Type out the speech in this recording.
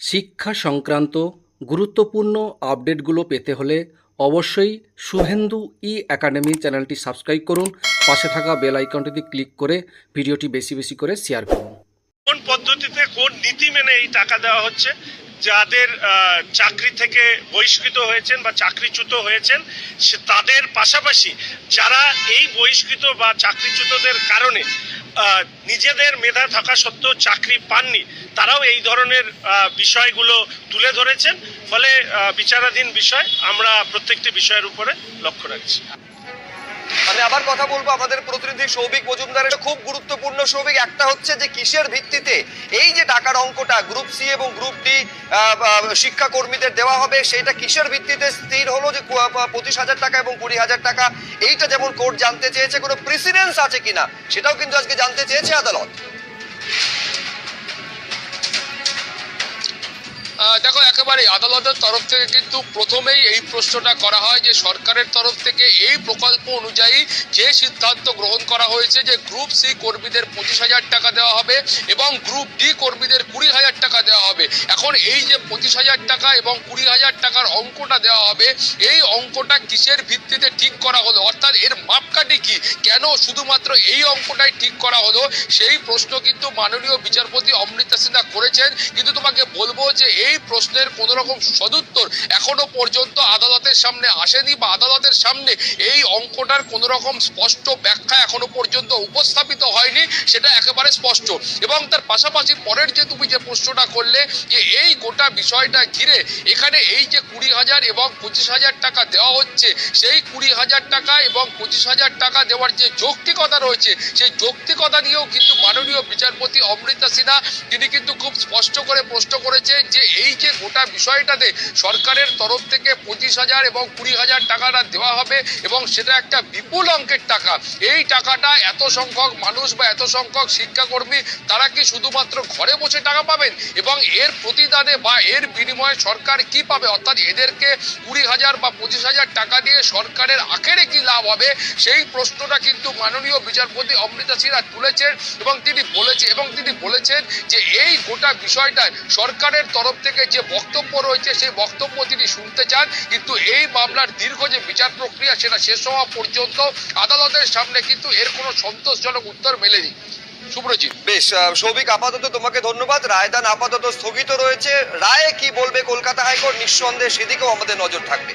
শিক্ষা সংক্রান্ত গুরুত্বপূর্ণ আপডেটগুলো পেতে হলে অবশ্যই শুভেন্দু ই একাডেমি চ্যানেলটি সাবস্ক্রাইব করুন। পাশে থাকা বেল আইকনটিতে ক্লিক করে ভিডিওটি বেশি বেশি করে শেয়ার করুন। কোন পদ্ধতিতে কোন নীতি মেনে এই টাকা দেওয়া হচ্ছে? যাদের চাকরি থেকে বহিষ্কৃত হয়েছেন বা চাকরিচ্যুত হয়েছেন তাদের পাশাপাশি যারা এই বহিষ্কৃত বা চাকরিচ্যুতদের কারণে নিজেদের মেধা থাকা সত্ত্বেও চাকরি পাননি। তারাও এই ধরনের বিষয়গুলো তুলে ধরেছেন। ফলে বিচারাধীন বিষয় আমরা প্রত্যেকটি বিষয়ের উপরে লক্ষ্য রাখছি। আমি আবার কথা বলব আমাদের প্রতিনিধি সৌভিক মজুমদারের খুব গুরুত্বপূর্ণ সৌভিক। একটা হচ্ছে যে কিসের ভিত্তিতে এই যে টাকার অঙ্কটা গ্রুপ সি এবং গ্রুপ ডি শিক্ষা কর্মীদের দেওয়া হবে সেটা কিসের ভিত্তিতে স্থির হলো যে পঁচিশ হাজার টাকা এবং কুড়ি হাজার টাকা? এইটা যেমন কোর্ট জানতে চেয়েছে, কোনো প্রেসিডেন্স আছে কিনা? সেটাও কিন্তু আজকে জানতে চেয়েছে আদালত। একেবারে আদালতের তরফ থেকে কিন্তু প্রথমেই এই প্রশ্নটা করা হয় যে সরকারের তরফ থেকে এই প্রকল্প অনুযায়ী যে সিদ্ধান্ত গ্রহণ করা হয়েছে যে গ্রুপ সি কর্মীদের পঁচিশ হাজার টাকা দেওয়া হবে এবং গ্রুপ ডি কর্মীদের কুড়ি হাজার টাকা দেওয়া হবে। এখন এই যে পঁচিশ হাজার টাকা এবং কুড়ি হাজার টাকার অঙ্কটা দেওয়া হবে, এই অঙ্কটা কিসের ভিত্তিতে ঠিক করা হলো? অর্থাৎ এর মাপকাঠি কি? কেন শুধুমাত্র এই অঙ্কটাই ঠিক করা হলো? সেই প্রশ্ন কিন্তু মাননীয় বিচারপতি অমৃতা সিনহা করেছেন। কিন্তু তোমাকে বলব যে এই প্রশ্নের কোনো রকম সদুত্তর এখনও পর্যন্ত আদালতের সামনে আসেনি বা আদালতের সামনে এই অঙ্কটার কোনো রকম স্পষ্ট ব্যাখ্যা এখনও পর্যন্ত উপস্থাপিত হয়নি, সেটা একেবারে স্পষ্ট। এবং তার পাশাপাশি পরের যে তুমি যে প্রশ্নটা করলে যে এই গোটা বিষয়টা ঘিরে এখানে এই যে কুড়ি হাজার এবং পঁচিশ হাজার টাকা দেওয়া হচ্ছে, সেই কুড়ি হাজার টাকা এবং পঁচিশ হাজার টাকা দেওয়ার যে যৌক্তিকতা রয়েছে, সেই যৌক্তিকতা নিয়েও কিন্তু মাননীয় বিচারপতি অমৃতা সিনহা, তিনি কিন্তু খুব স্পষ্ট করে প্রশ্ন করেছে যে এই যে গোটা বিষয়টাতে সরকারের তরফ থেকে পঁচিশ হাজার এবং কুড়ি হাজার টাকাটা দেওয়া হবে এবং সেটা একটা বিপুল অঙ্কের টাকা, এই টাকাটা এত সংখ্যক মানুষ বা এত সংখ্যক শিক্ষাকর্মী, তারা কি শুধুমাত্র ঘরে বসে টাকা পাবেন? এবং এর প্রতিদানে বা এর বিনিময়ে সরকার কি পাবে? অর্থাৎ এদেরকে কুড়ি হাজার বা পঁচিশ হাজার টাকা দিয়ে সরকারের আখেরে কি লাভ হবে? সেই প্রশ্নটা কিন্তু মাননীয় বিচারপতি অমৃতা সিনহা তুলেছেন এবং তিনি বলেছে, এবং তিনি বলেছেন যে এই গোটা বিষয়টায় সরকারের তরফ থেকে যে বক্তব্য রয়েছে, সেই বক্তব্য তিনি শুনতে চান। কিন্তু এই মামলার দীর্ঘ যে বিচার প্রক্রিয়া, সেটা শেষ হওয়া পর্যন্ত আদালতের সামনে কিন্তু এর কোনো সন্তোষজনক উত্তর মেলেনি। সুব্রজিৎ বেশ সৌভিক, আপাতত তোমাকে ধন্যবাদ। রায়দান আপাতত স্থগিত রয়েছে। রায়ে কি বলবে কলকাতা হাইকোর্ট? নিঃসন্দেহে সেদিকেও আমাদের নজর থাকবে।